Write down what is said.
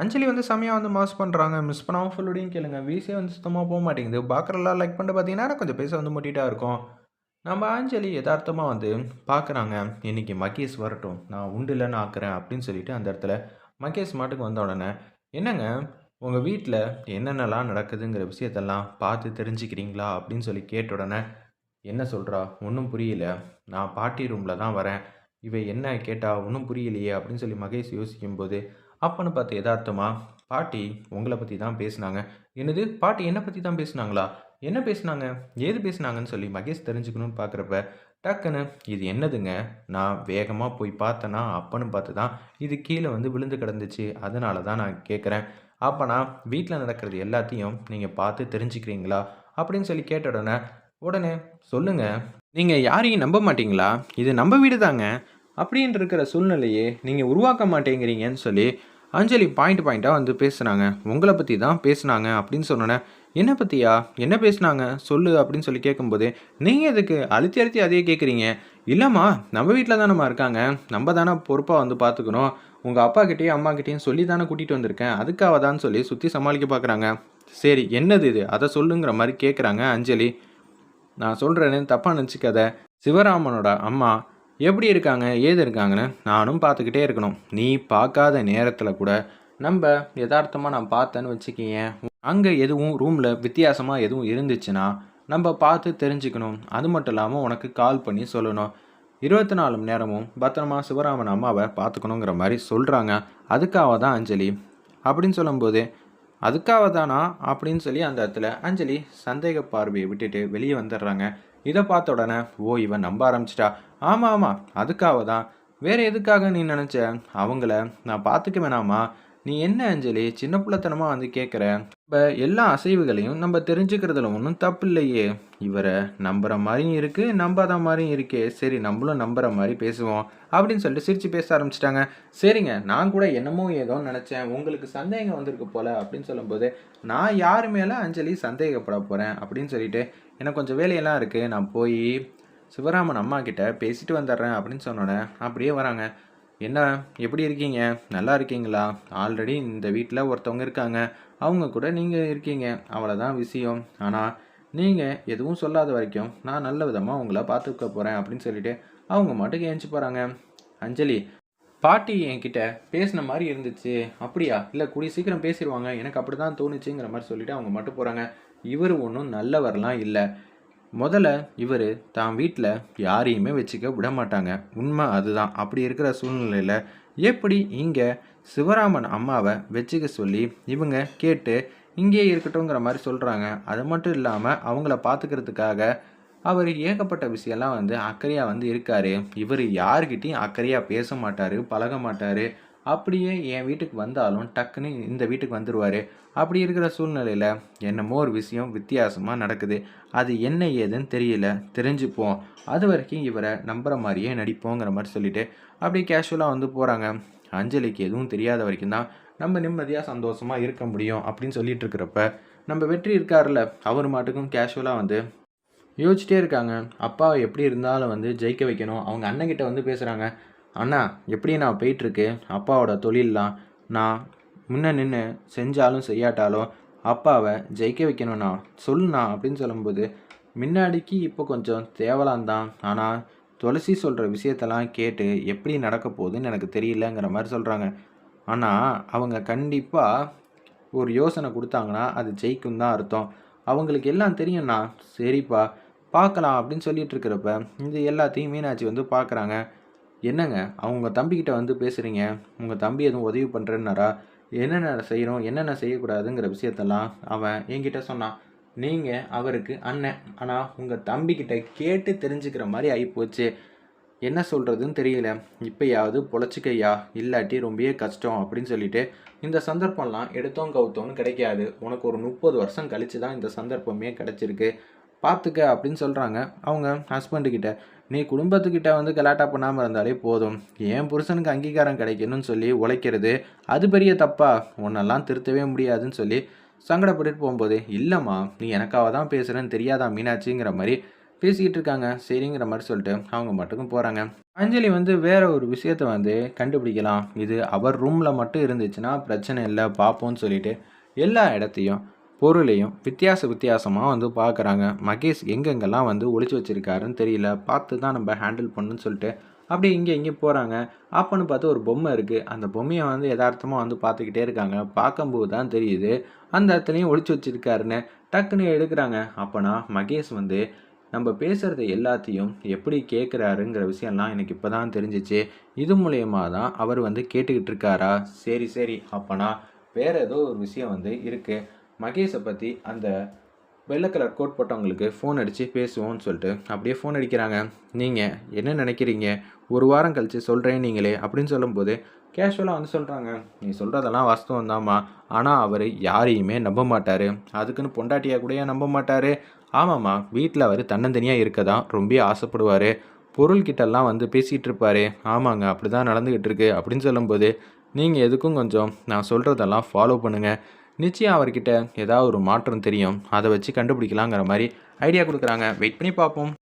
அஞ்சலி வந்து செம்மையாக வந்து மாஸ் பண்ணுறாங்க மிஸ் பண்ணாமல் ஃபுல்லோடையும் கேளுங்க. வீசே வந்து சுத்தமாக போக மாட்டேங்குது. பார்க்குறலாம் லைக் பண்ணிட்டு பார்த்தீங்கன்னா கொஞ்சம் பேச வந்து முட்டிட்டா இருக்கும். நம்ம அஞ்சலி யதார்த்தமாக வந்து பார்க்குறாங்க இன்றைக்கி மகேஷ் வரட்டும். நான் உண்டு இல்லைன்னு ஆக்குறேன் அப்படின்னு சொல்லிட்டு அந்த இடத்துல மகேஷ் மாட்டுக்கு வந்த உடனே என்னங்க? உங்கள் வீட்டில் என்னென்னலாம் நடக்குதுங்கிற விஷயத்தெல்லாம் பார்த்து தெரிஞ்சுக்கிறீங்களா? அப்படின்னு சொல்லி கேட்ட உடனே என்ன சொல்கிறா ஒன்றும் புரியல. நான் பாட்டி ரூமில் தான் வரேன். இவை என்ன கேட்டால் ஒன்றும் புரியலையே. அப்படின்னு சொல்லி மகேஷ் யோசிக்கும்போது அப்பன்னு பார்த்து எதார்த்தமா? பாட்டி உங்களை பற்றி தான் பேசுனாங்க. என்னது? பாட்டி என்னை பற்றி தான் பேசுனாங்களா? என்ன பேசுனாங்க? ஏது பேசுனாங்கன்னு சொல்லி மகேஷ் தெரிஞ்சுக்கணும்னு பார்க்குறப்ப டக்குன்னு இது என்னதுங்க? நான் வேகமாக போய் பார்த்தேன்னா அப்பன்னு பார்த்து தான் இது கீழே வந்து விழுந்து கிடந்துச்சு. அதனால தான் நான் கேட்குறேன் அப்போனா வீட்டில் நடக்கிறது எல்லாத்தையும் நீங்கள் பார்த்து தெரிஞ்சுக்கிறீங்களா? அப்படின்னு சொல்லி கேட்ட உடனே உடனே சொல்லுங்கள் நீங்கள் யாரையும் நம்ப மாட்டீங்களா? இது நம்ம வீடு தாங்க அப்படின்னு இருக்கிற சூழ்நிலையே நீங்கள் உருவாக்க மாட்டேங்கிறீங்கன்னு சொல்லி அஞ்சலி பாயிண்ட் பாயிண்ட்டாக வந்து பேசுனாங்க உங்களை பற்றி தான் பேசுனாங்க அப்படின்னு சொன்னோன்னே என்னை பற்றியா என்ன பேசுனாங்க? சொல்லு அப்படின்னு சொல்லி கேட்கும்போது நீங்கள் எதுக்கு? அழுத்தி அழுத்தி அதையே கேட்குறீங்க இல்லைம்மா நம்ம வீட்டில் தானம்மா இருக்காங்க. நம்ம தானே பொறுப்பாக வந்து பார்த்துக்கணும் உங்கள் அப்பா அம்மாக்கிட்டேயும் சொல்லி தானே கூட்டிகிட்டு வந்திருக்கேன். அதுக்காக தான் சொல்லி சுற்றி சமாளிக்க பார்க்குறாங்க சரி என்னது இது? அதை சொல்லுங்கிற மாதிரி கேட்குறாங்க அஞ்சலி. நான் சொல்கிறேன்னு தப்பாக நினச்சிக்காத. சிவராமனோட அம்மா எப்படி இருக்காங்க ஏது இருக்காங்கன்னு நானும் பார்த்துக்கிட்டே இருக்கணும். நீ பார்க்காத நேரத்தில் கூட நம்ம யதார்த்தமாக நான் பார்த்தேன்னு வச்சுக்கிங்க அங்கே எதுவும் ரூமில் வித்தியாசமாக எதுவும் இருந்துச்சுன்னா நம்ம பார்த்து தெரிஞ்சுக்கணும். அது மட்டும் இல்லாமல் உனக்கு கால் பண்ணி சொல்லணும். இருபத்தி நாலு மணி நேரமும் பத்திரமா சிவராமன் அம்மாவை பார்த்துக்கணுங்கிற மாதிரி சொல்கிறாங்க அதுக்காக தான் அஞ்சலி. அப்படின்னு சொல்லும்போது அதுக்காக தானா? அப்படின்னு சொல்லி அந்த இடத்துல அஞ்சலி சந்தேக பார்வையை விட்டுட்டு வெளியே வந்துடுறாங்க. இதை பார்த்த உடனே ஓ இவன் நம்ப ஆரம்பிச்சிட்டா. ஆமாம் ஆமாம் அதுக்காக தான். வேறு எதுக்காக நீ நினச்ச? அவங்கள நான் பார்த்துக்க வேணாமா? நீ என்ன அஞ்சலி? சின்ன பிள்ளைத்தனமாக வந்து கேட்குற இப்போ எல்லா அசைவுகளையும் நம்ம தெரிஞ்சுக்கிறதுல ஒன்றும் தப்பு இல்லையே இவரை நம்புகிற மாதிரியும் இருக்குது நம்பாத மாதிரியும் இருக்கே. சரி நம்மளும் நம்புற மாதிரி பேசுவோம் அப்படின்னு சொல்லிட்டு சிரித்து பேச ஆரம்பிச்சிட்டாங்க. சரிங்க நான் கூட என்னமோ ஏதோ நினச்சேன். உங்களுக்கு சந்தேகம் வந்திருக்கு போல் அப்படின்னு சொல்லும்போது நான் யார் மேலே அஞ்சலி சந்தேகப்பட போகிறேன் அப்படின்னு சொல்லிட்டு எனக்கு கொஞ்சம் வேலையெல்லாம் இருக்குது நான் போய் சிவராமன் அம்மா கிட்ட பேசிட்டு வந்துடுறேன் அப்படின்னு சொன்னோன்னே அப்படியே வராங்க. என்ன எப்படி இருக்கீங்க? நல்லா இருக்கீங்களா? ஆல்ரெடி இந்த வீட்டில் ஒருத்தவங்க இருக்காங்க. அவங்க கூட நீங்கள் இருக்கீங்க. அவ்வளோதான் விஷயம். ஆனால் நீங்கள் எதுவும் சொல்லாத வரைக்கும் நான் நல்ல விதமாக உங்களை பார்த்துக்க போகிறேன் அப்படின்னு சொல்லிட்டு அவங்க மட்டும் ஏஞ்சி போகிறாங்க அஞ்சலி பாட்டி என்கிட்ட பேசின மாதிரி இருந்துச்சு. அப்படியா? இல்லை கூடிய சீக்கிரம் பேசிடுவாங்க. எனக்கு அப்படி தான் தோணுச்சுங்கிற மாதிரி சொல்லிவிட்டு அவங்க மட்டும் போகிறாங்க இவர் ஒன்றும் நல்லவரெலாம் இல்லை. முதல்ல இவர் தான் வீட்டில் யாரையுமே வச்சுக்க விட மாட்டாங்க உண்மை அதுதான். அப்படி இருக்கிற சூழ்நிலையில் எப்படி இங்கே சிவராமன் அம்மாவை வச்சுக்க சொல்லி இவங்க கேட்டு இங்கேயே இருக்கட்டும்ங்கிற மாதிரி சொல்கிறாங்க அது மட்டும் இல்லாமல் அவங்கள பார்த்துக்கிறதுக்காக அவர் ஏகப்பட்ட விஷயம்லாம் வந்து அக்கறையாக வந்து இருக்கார். இவர் யார்கிட்டையும் அக்கறையாக பேச மாட்டார் பழக மாட்டார். அப்படியே என் வீட்டுக்கு வந்தாலும் டக்குன்னு இந்த வீட்டுக்கு வந்துடுவார் அப்படி இருக்கிற சூழ்நிலையில் என்னமோ ஒரு விஷயம் வித்தியாசமாக நடக்குது. அது என்ன ஏதுன்னு தெரியல. தெரிஞ்சுப்போம். அது வரைக்கும் இவரை நம்புகிற மாதிரியே நடிப்போங்கிற மாதிரி சொல்லிவிட்டு அப்படியே கேஷுவலாக வந்து போகிறாங்க அஞ்சலிக்கு எதுவும் தெரியாத வரைக்கும் தான் நம்ம நிம்மதியாக சந்தோஷமாக இருக்க முடியும் அப்படின்னு சொல்லிட்டு இருக்கிறப்ப நம்ம வெற்றி இருக்கார்ல அவர் மாட்டுக்கும் கேஷுவலாக வந்து யோசிச்சிட்டே இருக்காங்க. அப்பா எப்படி இருந்தாலும் வந்து ஜெயிக்க வைக்கணும். அவங்க அண்ணன்கிட்ட வந்து பேசுகிறாங்க அண்ணா எப்படி நான் போயிட்டுருக்கு? அப்பாவோட தொழிலெலாம் நான் முன்ன நின்று செஞ்சாலும் செய்யாட்டாலும் அப்பாவை ஜெயிக்க வைக்கணும்ண்ணா. சொல்லுண்ணா அப்படின்னு சொல்லும்போது முன்னாடிக்கு இப்போ கொஞ்சம் தேவலாம் தான். ஆனால் துளசி சொல்கிற விஷயத்தெல்லாம் கேட்டு எப்படி நடக்க போகுதுன்னு எனக்கு தெரியலங்கிற மாதிரி சொல்கிறாங்க ஆனால் அவங்க கண்டிப்பாக ஒரு யோசனை கொடுத்தாங்கன்னா அது ஜெயிக்கும் தான் அர்த்தம். அவங்களுக்கு எல்லாம் தெரியும்ண்ணா. சரிப்பா பார்க்கலாம் அப்படின்னு சொல்லிட்டு இருக்கிறப்ப இது எல்லாத்தையும் மீனாட்சி வந்து பார்க்குறாங்க. என்னங்க அவங்க தம்பிக்கிட்ட வந்து பேசுகிறீங்க உங்கள் தம்பி எதுவும் உதவி பண்ணுறேன்னாரா என்னென்ன செய்யணும் என்னென்ன செய்யக்கூடாதுங்கிற விஷயத்தெல்லாம் அவன் என்கிட்ட சொன்னான். நீங்கள் அவருக்கு அண்ணன். ஆனால் உங்கள் தம்பிக்கிட்ட கேட்டு தெரிஞ்சுக்கிற மாதிரி ஆகிப்போச்சு என்ன சொல்கிறதுன்னு தெரியல. இப்போயாவது பொழைச்சிக்கையா? இல்லாட்டி ரொம்பவே கஷ்டம் அப்படின்னு சொல்லிட்டு இந்த சந்தர்ப்பம்லாம் எடுத்தோம் கவுத்தோன்னு கிடைக்காது. உனக்கு ஒரு முப்பது வருஷம் கழிச்சு தான் இந்த சந்தர்ப்பமே கிடச்சிருக்கு. பார்த்துக்க அப்படின்னு சொல்கிறாங்க அவங்க ஹஸ்பண்டுக்கிட்ட நீ குடும்பத்துக்கிட்ட வந்து கலாட்டா பண்ணாமல் இருந்தாலே போதும். என் புருஷனுக்கு அங்கீகாரம் கிடைக்கணும்னு சொல்லி உழைக்கிறது அது பெரிய தப்பா? உன்னெல்லாம் திருத்தவே முடியாதுன்னு சொல்லி சங்கடப்பட்டுட்டு போகும்போது இல்லைம்மா நீ எனக்காக தான் பேசுகிறேன்னு தெரியாதா மீனாட்சிங்கிற மாதிரி பேசிக்கிட்டு இருக்காங்க. சரிங்கிற மாதிரி சொல்லிட்டு அவங்க மட்டுக்கும் போகிறாங்க அஞ்சலி வந்து வேற ஒரு விஷயத்த வந்து கண்டுபிடிக்கலாம். இது அவர் ரூமில் மட்டும் இருந்துச்சுன்னா பிரச்சனை இல்லை பார்ப்போம்னு சொல்லிட்டு எல்லா இடத்தையும் பொருளையும் வித்தியாச வித்தியாசமாக வந்து பார்க்குறாங்க மகேஷ் எங்கெங்கெல்லாம் வந்து ஒழிச்சு வச்சிருக்காருன்னு தெரியல. பார்த்து தான் நம்ம ஹேண்டில் பண்ணுன்னு சொல்லிட்டு அப்படி இங்கே இங்கே போகிறாங்க அப்போன்னு பார்த்து ஒரு பொம்மை இருக்குது அந்த பொம்மையை வந்து யதார்த்தமாக வந்து பார்த்துக்கிட்டே இருக்காங்க. பார்க்கும்போது தான் தெரியுது அந்த இடத்துலையும் ஒழிச்சு வச்சிருக்காருன்னு டக்குன்னு எடுக்கிறாங்க. அப்போனா மகேஷ் வந்து நம்ம பேசுகிறத எல்லாத்தையும் எப்படி கேட்குறாருங்கிற விஷயம்லாம் எனக்கு இப்போ தான் தெரிஞ்சிச்சு. இது மூலயமா தான் அவர் வந்து கேட்டுக்கிட்டு இருக்காரா? சரி சரி. அப்போனா வேறு ஏதோ ஒரு விஷயம் வந்து இருக்குது மகேஷை பற்றி அந்த வெள்ளை கலர் கோட் போட்டவங்களுக்கு ஃபோன் அடித்து பேசுவோம்னு சொல்லிட்டு அப்படியே ஃபோன் அடிக்கிறாங்க. நீங்கள் என்ன நினைக்கிறீங்க? ஒரு வாரம் கழித்து சொல்கிறேன் நீங்களே அப்படின்னு சொல்லும்போது கேஷுவலாக வந்து சொல்கிறாங்க நீ சொல்கிறதெல்லாம் வாஸ்தவம் தாம்மா ஆனால் அவர் யாரையுமே நம்ப மாட்டார். அதுக்குன்னு பொண்டாட்டியாக கூட நம்ப மாட்டார்? ஆமாம்மா. வீட்டில் அவர் தன்னந்தனியாக இருக்க தான் ரொம்ப ஆசைப்படுவார். பொருள்கிட்டெல்லாம் வந்து பேசிகிட்டு இருப்பார். ஆமாங்க அப்படி தான் நடந்துக்கிட்டு இருக்கு அப்படின்னு சொல்லும்போது நீங்கள் எதுக்கும் கொஞ்சம் நான் சொல்கிறதெல்லாம் ஃபாலோ பண்ணுங்கள் நிச்சயம் அவர்கிட்ட ஏதாவது ஒரு மாற்றம் தெரியும். அதை வச்சு கண்டுபிடிக்கலாங்கிற மாதிரி ஐடியா கொடுக்குறாங்க. வெயிட் பண்ணி பார்ப்போம்.